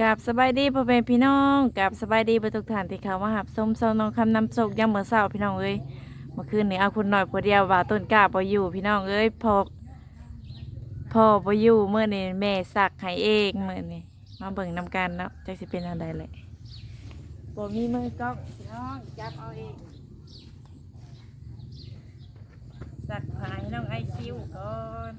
กับสบายดีพ่อแม่พี่น้องกับสบายดีไปทุกท่านที่เขามาหับส้มเซาน้องคำนำสุกยามเหมื่อเช้าพี่น้องเอ้ยเมื่อคืนนี้เอาคุณหน่อยพอเดียวว่าต้นกล้าพออยู่พี่น้องเอ้ยพอพอพออยู่เมื่อนี่แม่สักให้เองเมื่อนี่มาเบิ่งนำกันเนาะจักสิเป็นอะไรเลยบ่มีมือกล้องพี่น้องจับเอาเองสักผ้าให้น้องไอคิวก่อน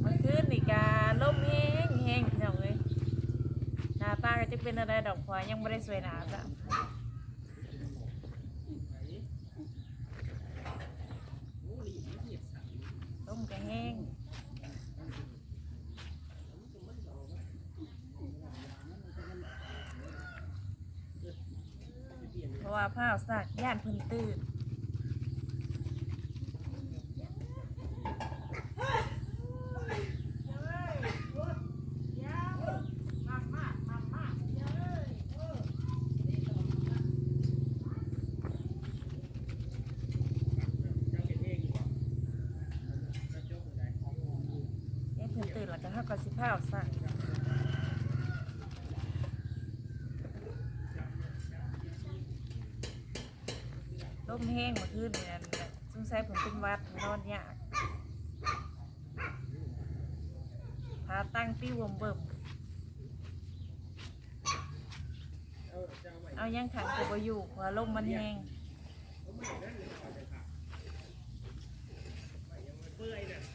เมื่อคืนนี่กาล่มแห้งแห้งพี่น้องเอ้ยหน้าตาก็ จะเป็นอะไรดอกพลอยยังไม่ได้สวยหนาจ้ะล่มก็แห้งเพราะว่าผ้าสักย่านพื้นตื่น ยายเพิ่นตื่นแล้ว ก็ห้าก็สิผ้าสั่งลมแห้งเมื่อคืนนี่นั่นแหละสงสัยผมเป็นหวัดนอนยากพาตั้งปิ้ววมเบิ่มเอายังขังกูบ่อยู่เพราะลมมันแห้งล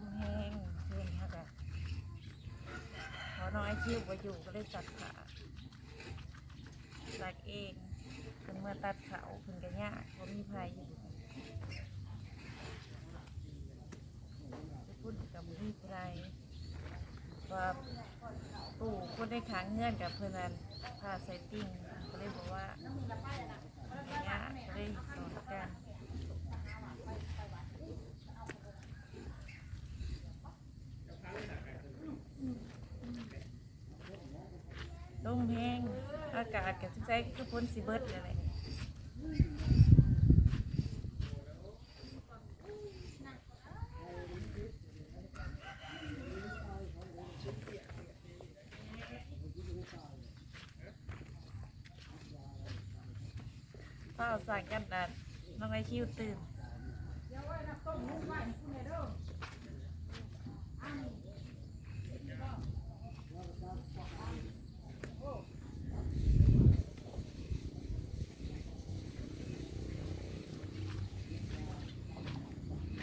มแห้งเพื่อนเขาแบบพอน้องไอคิวไปอยู่ก็เลยสักขาสักเองเพิ่นเมื่อตัดเขาเพิ่นก็ยากเพราะมีพายอยู่ไปพูดกับมีใครว่าปู่คนได้ค้างเงื่อนกับเพื่อนนั้นพาไซติ้งก็เลยบอกว่ามันก็ยากก็เลยสอนกัน ลมแห้งอากาศกับทุกใจก็พ้นสิเบิดเลยแหละป้าวสั่งกันดันน้องไอคิวตื่น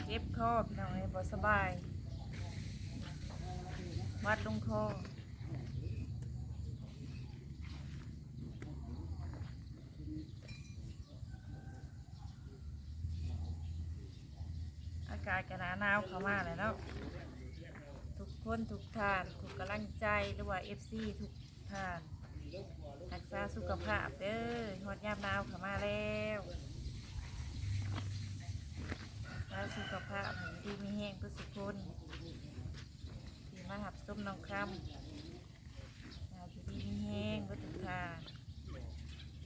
เจ็บค อพี่น้องไอ้ยบ่สบาย วัดลงคออากาศกันหนาหนาวเข้ามาแล้วเนาะทุกคนทุกท่านทุกกำลังใจหรือว่าเอฟซีทุกท่านรักษาสุขภาพเด้อฮอดยามหนาวเข้ามาแล้วาสุขภาพให้ดีมีแห้งทุกสุคนที่มาหับส้มน้องคำให้ดีมีแห้งก็ทุกท่าน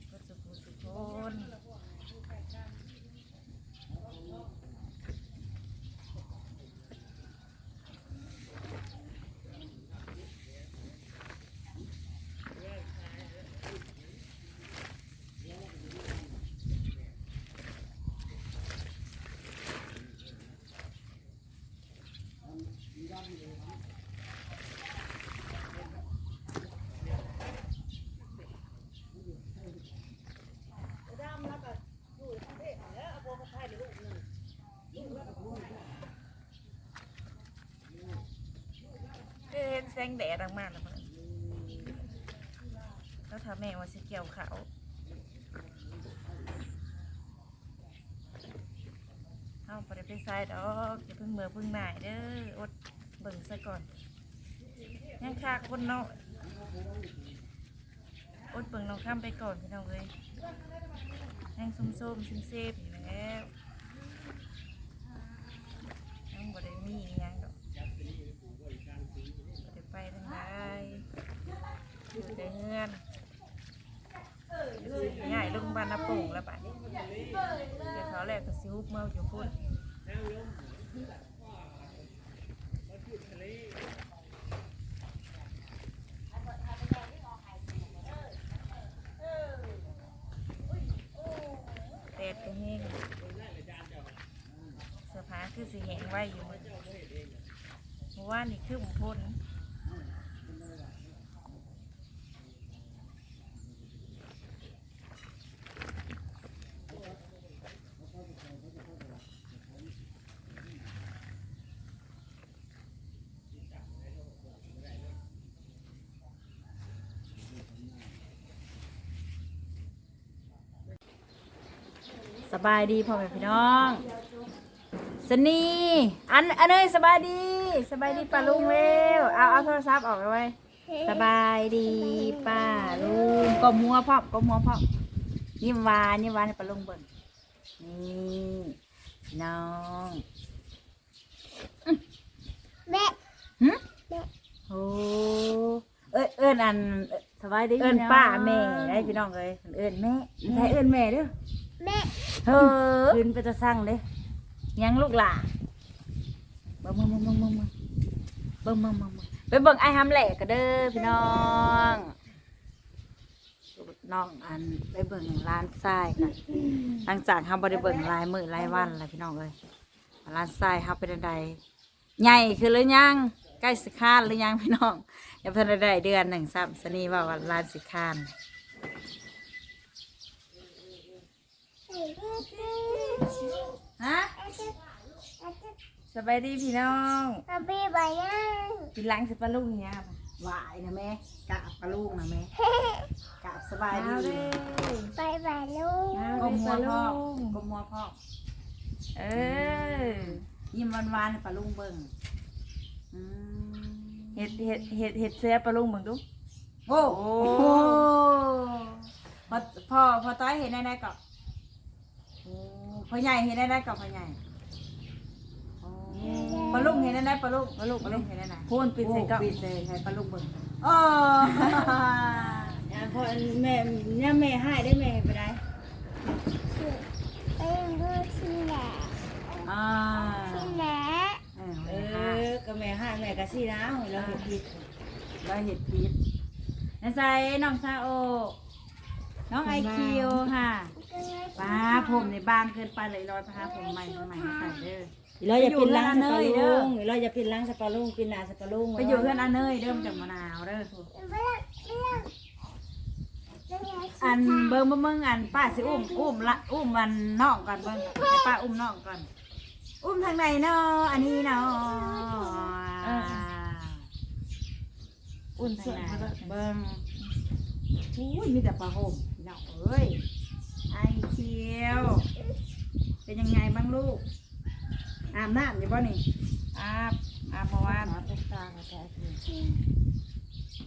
ก็สุขสุขคน งแดดออกมาแล้วมันแล้วทำแม่ว่าสิเกี่ยวเขาวเอาไปได้ไปใส่ดอกอย่าเพิ่งเมื่อเพิ่งหน่ายเด้ออดเบิ่งซะก่อนยังคาคนเนาะอดเบิ่งน้องข้ามไปก่อนพี่น้องเลยยังส้มๆซิมเซฟอยู่แล้วยังบ่ได้มีอิหยังดอกบ่ได้ไปทางใดอยู่แต่เฮือนสิง่ายลงบ้านนาโป่งแล้วบัดนี้ เดี๋ยวเขาแหละก็ซิว เมาอยู่พุ่นแดดก็แห้งเสื้อผ้าคือสีแห้งไว้อยู่เพราะว่านนี่คือหมูพ่น สบายดีพ่อแม่พี่น้องสนีอันอันเอ้ยสบายดี สบายดีป้าลุงเร็วเอาเอาโทรศัพท์ออกเลยไว้สบายดีป้าลุงก็มัวพ่อมก็มัวพ่อมยิ้มหวานยิ้มหวานให้ป้าลุงเบิ่งนี่น้องแม่หึแม่โอ้เอิ้นเอิ้นอันสบายดีเอิ้นป้าแม่ได้พี่น้องเลยเอิ้นแม่ใช่เอิ้นแม่เด้อ แม่เฮ้อคืนไปจะสั่งเลยยังลูกหล่ะเบิ่งเบิ่งเบิ่งเบิ่งเบิ่งเบิ่งเบิ่งเบิ่งเบิ่งไปเบิ่งไอ้ฮัมแหลกกันเด้อพี่น้องน้องอันไปเบิ่งร้านทรายกันหลังจากเฮาบ่ได้เบิ่งรายมื้อรายวันแล้วพี่น้องเอ้ยว่าร้านทรายเฮาเป็นจังไดใหญ่คือหรือยังใกล้สิคร้านหรือยังพี่น้องเดี๋ยวเพิ่นได้ได้เดือนหนึ่งซ้ำสนีว่าว่าร้านสิคร้าน ฮะสบายดีพี่น้องอาบีบายังกินล้างสิปลาลูกเนี่ยครับหวายนะแม่กะปลาลูกนะแม่กะสบายดีเอาเลยไปบายลูกเอาก็เลยมัปวลาพ่อลูกก็มัวพ่อเออยิ้มหวานๆให้ปลาลูกเบิ่งอืมเห็ดเห็ดเห็ดเห็ดเสียปลาลูกมึงดูโอ้โอ้โหพอพ่อพอต้อยเห็นได้ได้กับโอ้ พ่อใหญ่เห็นได้ได้กับพ่อใหญ่โอ้ปลาลูกเห็นได้ได้ปลาลูกปลาลูกปลาลูกเห็นได้ไหนพูนปิดใส่กล่องปิดเลยให้ปลาลูกเบิ่งโอ้พอแม่เนี่ยแม่ให้ได้แม่ไปได้ไปดูที่ไหนอ่าที่ไหนเออเอเอออก็แม่ให้แม่ก็สินะเราเห็นผิดเราเห็ดพีชนั่นใส่น้องซาโอ น้องไอคิวค่ะป้าผมในบางเกินไปเลยรอยพาผมใหม่ผมใหม่มาใส่เด้อเราอย่าปิดล้างสไปปาอยู่เด้ลุองเราอย่าปิดล้างสปาลุงปิดหน้าสปาลุงไปอยู่เพื่อนอันเนยเริ่มจากมะนาวเด้อไปยังไปยังไปยังอันเบิ้งเบิ้งอันป้าสิอุ้มอุ้มละอุ้มมันน้องก่อนเบิ้งให้ป้าอุ้มน้องก่อน อุ้มทางไหนเนาะอันนี้เนาะอุ่นทาส่งวนไหนมาเลยเบิ้งอุ้ยมีแต่ปลาโฮมพี่ น้องเอ้ยไอเคียว เป็นยังไงบ้างลูก อาบน้ำอยู่บ่นี่อาบอาบเมื่อวานอาบเป็นตาแท้คือ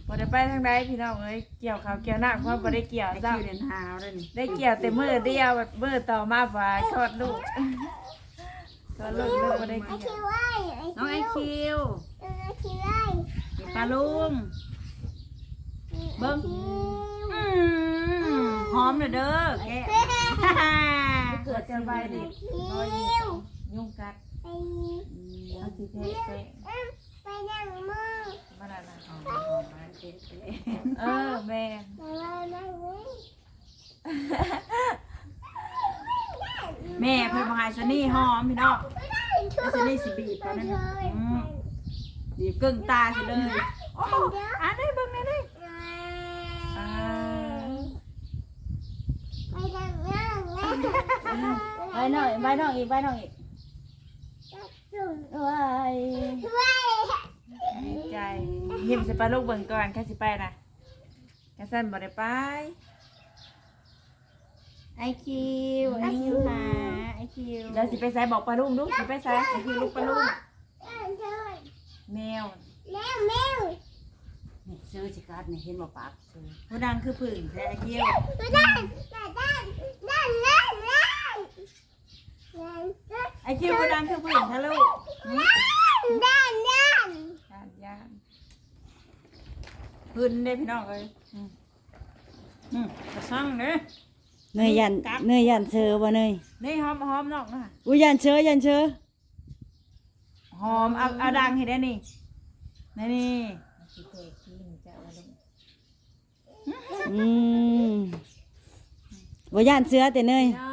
บ่ได้ไปทางใดพี่น้องเอ้ยเกี่ยวข้าวเกี่ยวหน้าเพราะบ่ได้เกี่ยวไอซ้คิวเดินหาวเลยนี่ำได้เกี่ยวแต่มือเดียวแบบมือต่อมาฝ่ายทอดลูกทอดลูกลูกบ่ได้ไอเกี่ยวคิวไว้ไอน้องไอคิวคิวไอคิวไว้นี่ปลาลุงเบิ่งอืม หอมเลยเด้อแกะเกิดจะไปดิคิวยุ่งกัดไปเอาสิเทเตะไปยังมือมาแล้วนะหอมหอมมาเจ๊เจ๊เออแม่มาเลยมาเลยแม่เพิ่นมาให้สนี่หอมพี่น้องแล้วสนี่สิบีบตอนนั้นน่ะอืมบีบกึ่งตาสิเลยโอ้อ่านได้เบิ่งได้เลย อ่า ไปยังนั่งนั่ งไปหน่อยไปหน่อยอีกไปหน่อยอีกว้ายว้ายดีใจยิ้มสิไปลูกเบิ่งก่อนแค่สิไปนะแค่สั้นบ่ได้ไปไอไอคิวไอคิวหาไอคิวเดี๋ยวสิไปใส่บอกปลาลุงดูสิไปใส่ไอ้ที่ลูกปลาลุงเดินเดินแมวแมวแมวนี่ซื้อสิกัดนี่เห็นบ่ปากซื้อผู้ดังคือผึ่งแท้เกี้ยวดูด้านด้านด้านด้าน ด้านด้านด้านไอคิวผู้ดังคือผึ่งทะลุด้านด้านย่านย่านพื้นได้พี่น้องเลยอืมอืมกระช่งเด้ เนยยันเนยยันเชอบ่เนยนี่หอมหอมนอกนะอุ้ยยันเชอยันเชอหอมเอาเอาดังเห็นได้นี่นี่นี่สิเทขี้นจะเอาลงอืมบ่ยันเสือแต่เนยน้อ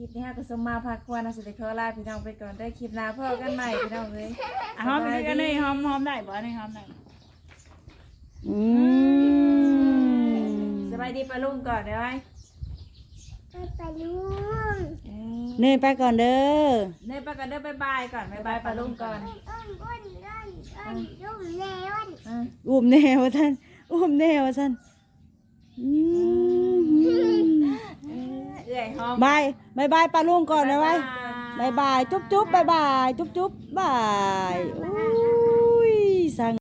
คลิปนี้ฮะก็สมมาพักควรนะสิเดขอลาพี่น้องไปก่อนได้อคลิปหน้าพ่อกันใหม่พี่น้องเลยอะหอมอีกอันนี้หอมหอมได้บ่อันนี้หอมได้บ่อืมสบายดีปลาลุงก่อนเดี๋ยวไว้ไปไปลุงเนยไปก่อนเด้อ เนยไปกันเด้อบายบายก่อนบายไปบายปลาลุงก่อนอ้นอ้นอ้นอ้นลุงเลวันอะอุ้มแน่ว่าท่านอุ้มแน่ว่าท่านอืม เอื้อยหอมบายบายบายปลาลุงก่อนนะไว้บายบายจุ๊บจุ๊บบายบายจุ๊บจุ๊บบายอุ้ยสั่ง